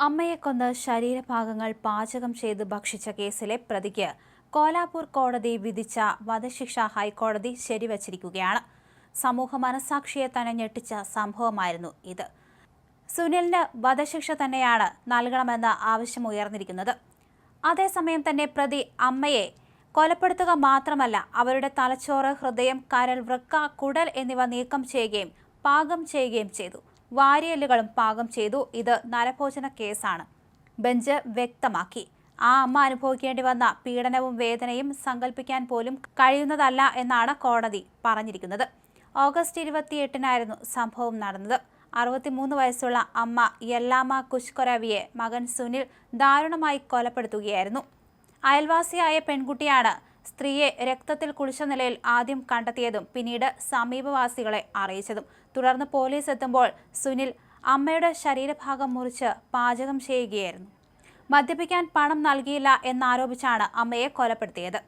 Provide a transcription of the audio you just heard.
അമ്മയെ കൊന്ന് ശരീരഭാഗങ്ങൾ പാചകം ചെയ്ത് ഭക്ഷിച്ച കേസിലെ പ്രതിക്ക് കോലാപൂർ കോടതി വിധിച്ച വധശിക്ഷ ഹൈക്കോടതി ശരിവച്ചിരിക്കുകയാണ്. സമൂഹ മനസാക്ഷിയെ തന്നെ ഞെട്ടിച്ച സംഭവമായിരുന്നു ഇത്. സുനിലിന് വധശിക്ഷ തന്നെയാണ് നൽകണമെന്ന ആവശ്യം ആവശ്യമുയർന്നിരിക്കുന്നത് അതേസമയം തന്നെ പ്രതി അമ്മയെ കൊലപ്പെടുത്തുക മാത്രമല്ല അവരുടെ തലച്ചോറ് ഹൃദയം കരൽ വൃക്ക കുടൽ എന്നിവ നീക്കം ചെയ്യുകയും പാകം ചെയ്യുകയും ചെയ്തു. വാരിയല്ലുകളും പാകം ചെയ്തു. ഇത് നരഭോജന കേസാണ്. ബെഞ്ച് വ്യക്തമാക്കി. ആ അമ്മ അനുഭവിക്കേണ്ടി വന്ന പീഡനവും വേദനയും സങ്കല്പിക്കാൻ പോലും കഴിയുന്നതല്ല എന്നാണ് കോടതി പറഞ്ഞിരിക്കുന്നത്. ഓഗസ്റ്റ് ഇരുപത്തിയെട്ടിനായിരുന്നു സംഭവം നടന്നത്. അറുപത്തിമൂന്ന് വയസ്സുള്ള അമ്മ യല്ലാമ കുഷ്കൊരവിയെ മകൻ സുനിൽ ദാരുണമായി കൊലപ്പെടുത്തുകയായിരുന്നു. അയൽവാസിയായ പെൺകുട്ടിയാണ് സ്ത്രീയെ രക്തത്തിൽ കുളിച്ച നിലയിൽ ആദ്യം കണ്ടെത്തിയതും പിന്നീട് സമീപവാസികളെ അറിയിച്ചതും. തുടർന്ന് പോലീസ് എത്തുമ്പോൾ സുനിൽ അമ്മയുടെ ശരീരഭാഗം മുറിച്ച് പാചകം ചെയ്യുകയായിരുന്നു. മദ്യപിക്കാൻ പണം നൽകിയില്ല എന്നാരോപിച്ചാണ് അമ്മയെ കൊലപ്പെടുത്തിയത്.